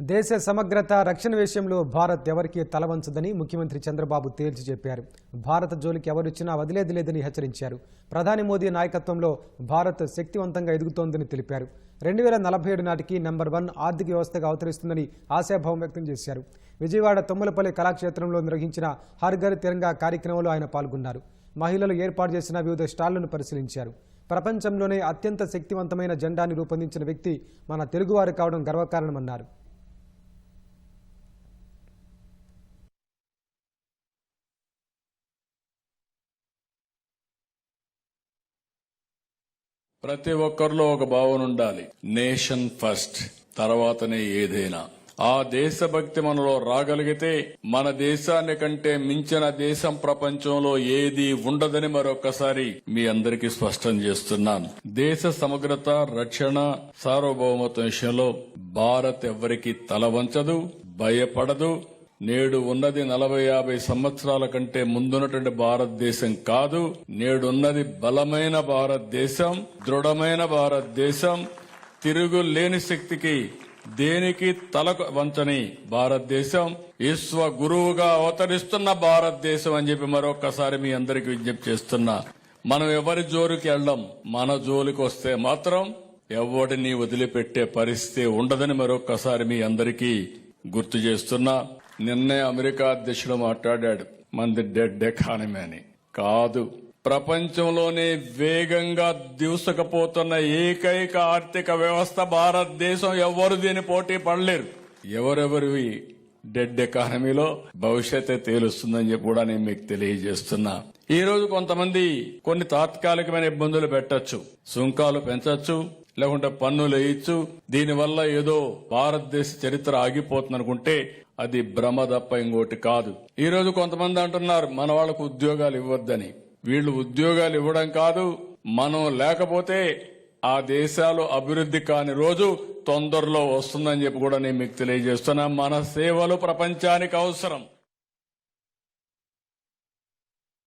దేశ సమగ్రత రక్షణ విషయంలో భారత్ ఎవరికీ తలవంచదని ముఖ్యమంత్రి చంద్రబాబు తేల్చి చెప్పారు. భారత జోలికి ఎవరిచ్చినా వదిలేది లేదని హెచ్చరించారు. ప్రధాని మోదీ నాయకత్వంలో భారత్ శక్తివంతంగా ఎదుగుతోందని తెలిపారు. రెండు వేల నలభై ఏడు నాటికి నెంబర్ వన్ ఆర్థిక వ్యవస్థగా అవతరిస్తుందని ఆశాభావం వ్యక్తం చేశారు. విజయవాడ తొమ్మలపల్లి కళాక్షేత్రంలో నిర్వహించిన హర్ఘర్ తిరంగా కార్యక్రమంలో ఆయన పాల్గొన్నారు. మహిళలు ఏర్పాటు చేసిన వివిధ స్టాళ్ళను పరిశీలించారు. ప్రపంచంలోనే అత్యంత శక్తివంతమైన జెండాని రూపొందించిన వ్యక్తి మన తెలుగువారు కావడం గర్వకారణమన్నారు. ప్రతి ఒక్కరిలో ఒక భావన ఉండాలి. నేషన్ ఫస్ట్ తర్వాతనే ఏదైనా. ఆ దేశభక్తి మనలో రాగలిగితే మన దేశాన్ని కంటే మించిన దేశం ప్రపంచంలో ఏది ఉండదని మరొకసారి మీ అందరికీ స్పష్టం చేస్తున్నాను. దేశ సమగ్రత రక్షణ సార్వభౌమత్వం విషయంలో భారత్ ఎవ్వరికీ తల వంచదు భయపడదు నేడు ఉన్నది నలభై యాభై సంవత్సరాల కంటే ముందున్నటువంటి భారతదేశం కాదు. నేడున్నది బలమైన భారతదేశం దృఢమైన భారతదేశం. తిరుగులేని శక్తికి దేనికి తలకు వంచని భారతదేశం. విశ్వ గురువుగా అవతరిస్తున్న భారతదేశం అని చెప్పి మరొకసారి మీ అందరికి విజ్ఞప్తి చేస్తున్నా. మనం ఎవరి జోలికి వెళ్ళం? మన జోలికి వస్తే మాత్రం ఎవడిని వదిలిపెట్టే పరిస్థితి ఉండదని మరొకసారి మీ అందరికీ గుర్తు చేస్తున్నా. నిన్నే అమెరికా అధ్యక్షుడు మాట్లాడాడు. మంది డెడ్ ఎకానమీ అని కాదు. ప్రపంచంలోనే వేగంగా దూసుకపోతున్న ఏకైక ఆర్థిక వ్యవస్థ భారతదేశం. ఎవరు దీని పోటీ పడలేరు. ఎవరెవరివి డెడ్ ఎకానమీలో భవిష్యత్ తేలుస్తుందని చెప్పి కూడా నేను మీకు తెలియజేస్తున్నా. ఈ రోజు కొంతమంది కొన్ని తాత్కాలికమైన ఇబ్బందులు పెట్టొచ్చు. సుంకాలు పెంచచ్చు. లేకుంటే పన్నులు వేయచ్చు. దీనివల్ల ఏదో భారతదేశ చరిత్ర ఆగిపోతుంది అనుకుంటే అది భ్రమ తప్ప ఇంకోటి కాదు. ఈ రోజు కొంతమంది అంటున్నారు మన వాళ్ళకు ఉద్యోగాలు ఇవ్వద్దని. వీళ్ళు ఉద్యోగాలు ఇవ్వడం కాదు మనం లేకపోతే ఆ దేశాలు అభివృద్ధి కాని రోజు తొందరలో వస్తుందని చెప్పి కూడా నేను మీకు తెలియజేస్తున్నా. మన సేవలు ప్రపంచానికి అవసరం.